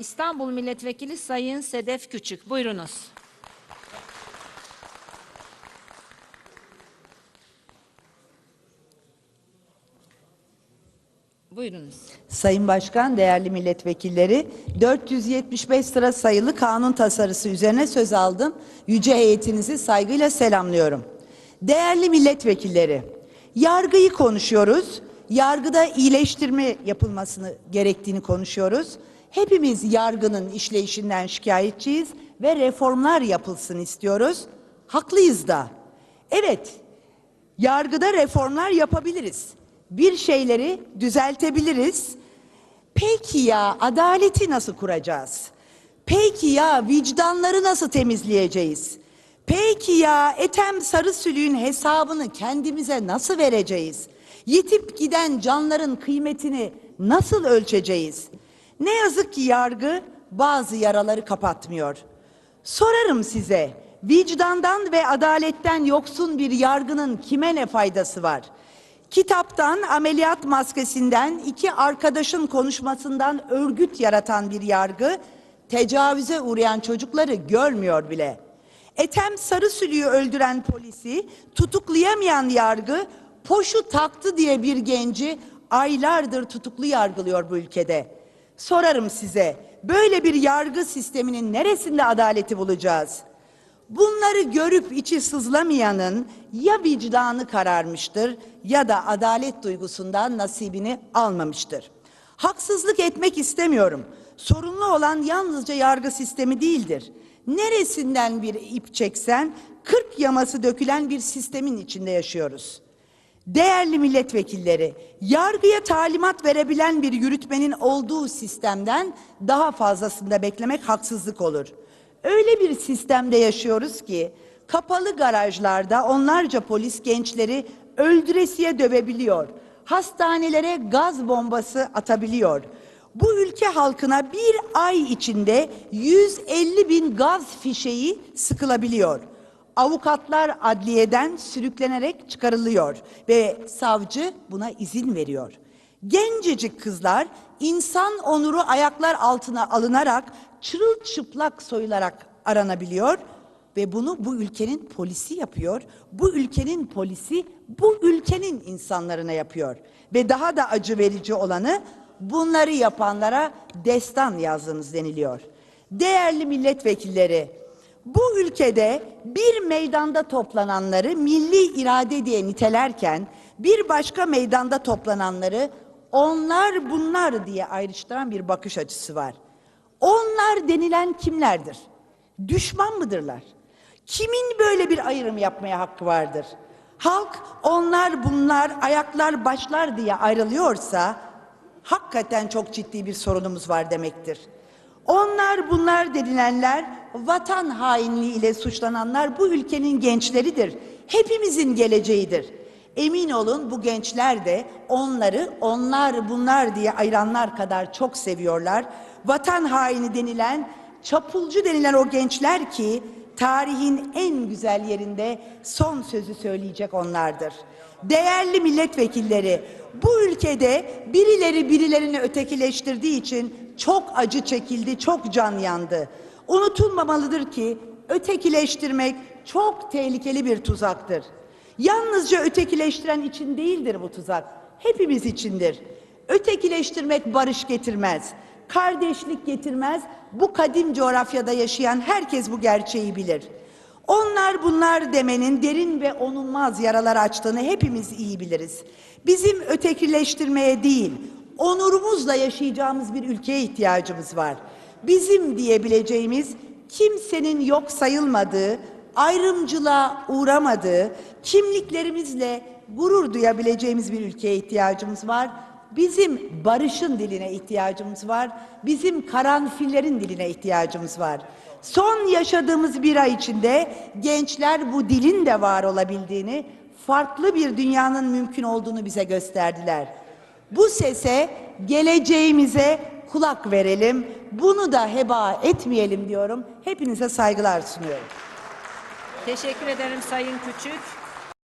İstanbul Milletvekili Sayın Sedef Küçük. Buyurunuz. Buyurunuz. Sayın Başkan, değerli milletvekilleri, 475 sıra sayılı kanun tasarısı üzerine söz aldım. Yüce heyetinizi saygıyla selamlıyorum. Değerli milletvekilleri, yargıyı konuşuyoruz. Yargıda iyileştirme yapılmasını gerektiğini konuşuyoruz. Hepimiz yargının işleyişinden şikayetçiyiz ve reformlar yapılsın istiyoruz. Haklıyız da. Evet, yargıda reformlar yapabiliriz. Bir şeyleri düzeltebiliriz. Peki ya adaleti nasıl kuracağız? Peki ya vicdanları nasıl temizleyeceğiz? Peki ya Ethem Sarısülüğün hesabını kendimize nasıl vereceğiz? Yitip giden canların kıymetini nasıl ölçeceğiz? Ne yazık ki yargı bazı yaraları kapatmıyor. Sorarım size, vicdandan ve adaletten yoksun bir yargının kime ne faydası var? Kitaptan, ameliyat maskesinden, iki arkadaşın konuşmasından örgüt yaratan bir yargı, tecavüze uğrayan çocukları görmüyor bile. Ethem Sarısülü'yü öldüren polisi tutuklayamayan yargı, poşu taktı diye bir genci aylardır tutuklu yargılıyor bu ülkede. Sorarım size, böyle bir yargı sisteminin neresinde adaleti bulacağız? Bunları görüp içi sızlamayanın ya vicdanı kararmıştır ya da adalet duygusundan nasibini almamıştır. Haksızlık etmek istemiyorum. Sorunlu olan yalnızca yargı sistemi değildir. Neresinden bir ip çeksen 40 yaması dökülen bir sistemin içinde yaşıyoruz. Değerli milletvekilleri, yargıya talimat verebilen bir yürütmenin olduğu sistemden daha fazlasında beklemek haksızlık olur. Öyle bir sistemde yaşıyoruz ki kapalı garajlarda onlarca polis gençleri öldüresiye dövebiliyor. Hastanelere gaz bombası atabiliyor. Bu ülke halkına bir ay içinde 150 bin gaz fişeği sıkılabiliyor. Avukatlar adliyeden sürüklenerek çıkarılıyor ve savcı buna izin veriyor. Gencecik kızlar insan onuru ayaklar altına alınarak çırılçıplak soyularak aranabiliyor ve bunu bu ülkenin polisi yapıyor. Bu ülkenin polisi bu ülkenin insanlarına yapıyor. Ve daha da acı verici olanı bunları yapanlara destan yazdınız deniliyor. Değerli milletvekilleri, bu ülkede bir meydanda toplananları milli irade diye nitelerken bir başka meydanda toplananları onlar bunlar diye ayrıştıran bir bakış açısı var. Onlar denilen kimlerdir? Düşman mıdırlar? Kimin böyle bir ayrım yapmaya hakkı vardır? Halk onlar bunlar ayaklar başlar diye ayrılıyorsa hakikaten çok ciddi bir sorunumuz var demektir. Onlar bunlar denilenler vatan hainliği ile suçlananlar bu ülkenin gençleridir. Hepimizin geleceğidir. Emin olun bu gençler de onları onlar bunlar diye ayıranlar kadar çok seviyorlar. Vatan haini denilen, çapulcu denilen o gençler ki tarihin en güzel yerinde son sözü söyleyecek onlardır. Değerli milletvekilleri, bu ülkede birileri birilerini ötekileştirdiği için çok acı çekildi, çok can yandı. Unutulmamalıdır ki ötekileştirmek çok tehlikeli bir tuzaktır. Yalnızca ötekileştiren için değildir bu tuzak. Hepimiz içindir. Ötekileştirmek barış getirmez. Kardeşlik getirmez. Bu kadim coğrafyada yaşayan herkes bu gerçeği bilir. Onlar bunlar demenin derin ve onulmaz yaralar açtığını hepimiz iyi biliriz. Bizim ötekileştirmeye değil, onurumuzla yaşayacağımız bir ülkeye ihtiyacımız var. Bizim diyebileceğimiz kimsenin yok sayılmadığı, ayrımcılığa uğramadığı, kimliklerimizle gurur duyabileceğimiz bir ülkeye ihtiyacımız var. Bizim barışın diline ihtiyacımız var. Bizim karanfillerin diline ihtiyacımız var. Son yaşadığımız bir ay içinde gençler bu dilin de var olabildiğini, farklı bir dünyanın mümkün olduğunu bize gösterdiler. Bu sese, geleceğimize kulak verelim. Bunu da heba etmeyelim diyorum. Hepinize saygılar sunuyorum. Teşekkür ederim Sayın Küçük.